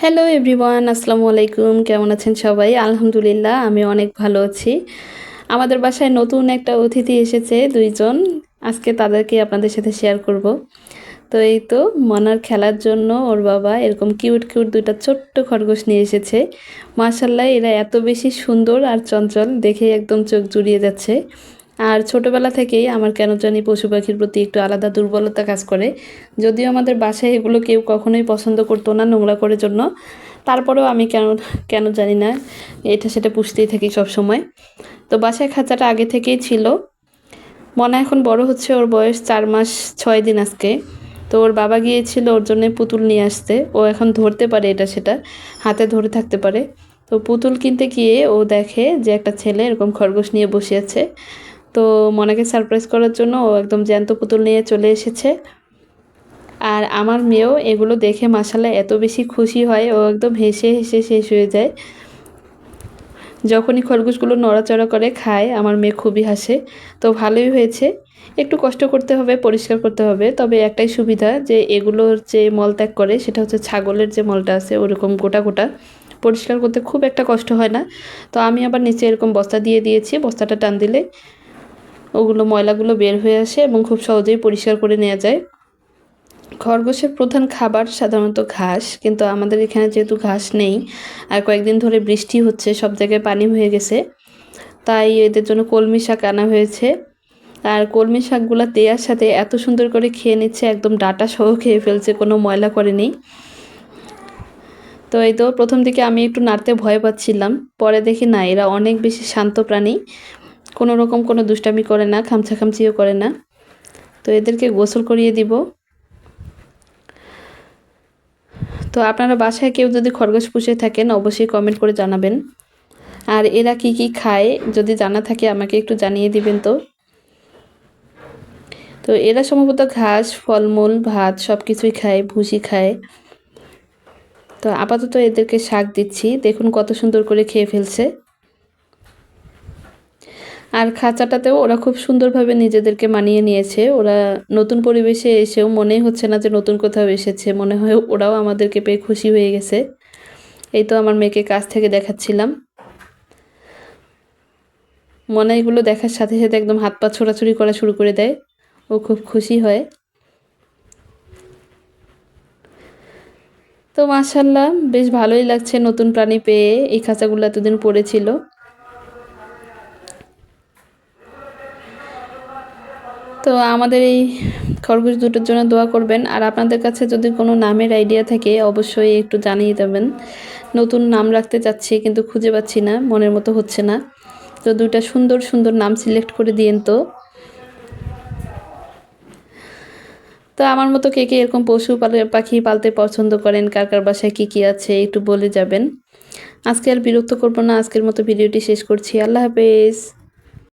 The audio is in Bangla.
হ্যালো এভরিওয়ান আসসালামু আলাইকুম কেমন আছেন সবাই? আলহামদুলিল্লাহ, আমি অনেক ভালো আছি। আমাদের বাসায় নতুন একটা অতিথি এসেছে, দুইজন। আজকে তাদেরকে আপনাদের সাথে শেয়ার করব। তো এই তো, মনার খেলার জন্য ওর বাবা এরকম কিউট কিউট দুইটা ছোট্ট খরগোশ নিয়ে এসেছে। মার্শাল্লাহ এরা এত বেশি সুন্দর আর চঞ্চল দেখে একদম চোখ জুড়িয়ে যাচ্ছে। আর ছোটোবেলা থেকেই আমার কেন জানি পশু পাখির প্রতি একটু আলাদা দুর্বলতা কাজ করে। যদিও আমাদের বাসায় এগুলো কেউ কখনোই পছন্দ করতো না নোংরা করার জন্য। তারপরেও আমি কেন কেন জানি না, এটা সেটা পুষতেই থাকি সব সময় তো বাসায় খাঁচাটা আগে থেকেই ছিল। মনে এখন বড় হচ্ছে, ওর বয়স চার মাস ছয় দিন আজকে। তো ওর বাবা গিয়েছিল ওর জন্য পুতুল নিয়ে আসতে। ও এখন ধরতে পারে এটা সেটা, হাতে ধরে থাকতে পারে। তো পুতুল কিনতে গিয়ে ও দেখে যে একটা ছেলে এরকম খরগোশ নিয়ে বসে আছে। তো মনাকে সারপ্রাইজ করার জন্য ও একদম জ্যান্ত পুতুল নিয়ে চলে এসেছে। আর আমার মেয়েও এগুলো দেখে মাসালে এত বেশি খুশি হয়, ও একদম হেসে হেসে শেষ হয়ে যায়। যখনই খরগোশগুলো নড়াচড়া করে খায়, আমার মেয়ে খুবই হাসে। তো ভালোই হয়েছে। একটু কষ্ট করতে হবে, পরিষ্কার করতে হবে। তবে একটাই সুবিধা যে এগুলোর যে মলত্যাগ করে, সেটা হচ্ছে ছাগলের যে মলটা আছে, ওরকম গোটা গোটা। পরিষ্কার করতে খুব একটা কষ্ট হয় না। তো আমি আবার নিচে এরকম বস্তা দিয়ে দিয়েছি, বস্তাটা টান দিলে ওগুলো ময়লাগুলো বের হয়ে আসে এবং খুব সহজেই পরিষ্কার করে নেওয়া যায়। খরগোশের প্রধান খাবার সাধারণত ঘাস, কিন্তু আমাদের এখানে যেহেতু ঘাস নেই আর কয়েকদিন ধরে বৃষ্টি হচ্ছে, সব জায়গায় পানি হয়ে গেছে, তাই এদের জন্য কলমি শাক আনা হয়েছে। আর কলমি শাকগুলো দেওয়ার সাথে এত সুন্দর করে খেয়ে নিচ্ছে, একদম ডাটা সহ খেয়ে ফেলছে, কোনো ময়লা করেনি তো এই তো, প্রথম দিকে আমি একটু নাড়তে ভয় পাচ্ছিলাম, পরে দেখি না, এরা অনেক বেশি শান্ত প্রাণী। কোনো রকম কোনো দুষ্টামি করে না খামছা খামছাখামচিও করে না। তো এদেরকে গোসল করিয়ে দিব। তো আপনারা বাসায় কেউ যদি খরগোশ পুষে থাকেন, অবশ্যই কমেন্ট করে জানাবেন। আর এরা কি কি খায়, যদি জানা থাকে আমাকে একটু জানিয়ে দিবেন তো। তো এরা সম্ভবত ঘাস, ফলমূল, ভাত সব কিছুই খায়, ভুসি খায়। তো আপাতত এদেরকে শাক দিচ্ছি। দেখুন কত সুন্দর করে খেয়ে ফেলছে। আর খাঁচাটাতেও ওরা খুব সুন্দরভাবে নিজেদেরকে মানিয়ে নিয়েছে। ওরা নতুন পরিবেশে এসেও মনেই হচ্ছে না যে নতুন কোথাও এসেছে। মনে হয় ওরাও আমাদেরকে পেয়ে খুশি হয়ে গেছে। এই তো আমার মেয়েকে কাছ থেকে দেখাচ্ছিলাম। মনে এগুলো দেখার সাথে সাথে একদম হাত পা ছোড়াছুড়ি করা শুরু করে দেয়। ও খুব খুশি হয়। তো মাসাল্লাহ বেশ ভালোই লাগছে নতুন প্রাণী পেয়ে। এই খাঁচাগুলো এতদিন পড়েছিল তো আমাদের এই খরগোশ দুটোর জন্য দোয়া করবেন। আর আপনাদের কাছে যদি কোনো নামের আইডিয়া থাকে, অবশ্যই একটু জানিয়ে দেবেন। নতুন নাম রাখতে চাচ্ছি, কিন্তু খুঁজে পাচ্ছি না, মনের মতো হচ্ছে না। তো দুইটা সুন্দর সুন্দর নাম সিলেক্ট করে দিয়েন তো। তো আমার মতো কে কে এরকম পশু পাখি পালতে পছন্দ করেন, কার কার বাসায় কী কী আছে, একটু বলে যাবেন। আজকে আর বিরক্ত করব না, আজকের মতো ভিডিওটি শেষ করছি। আল্লাহ হাফেজ।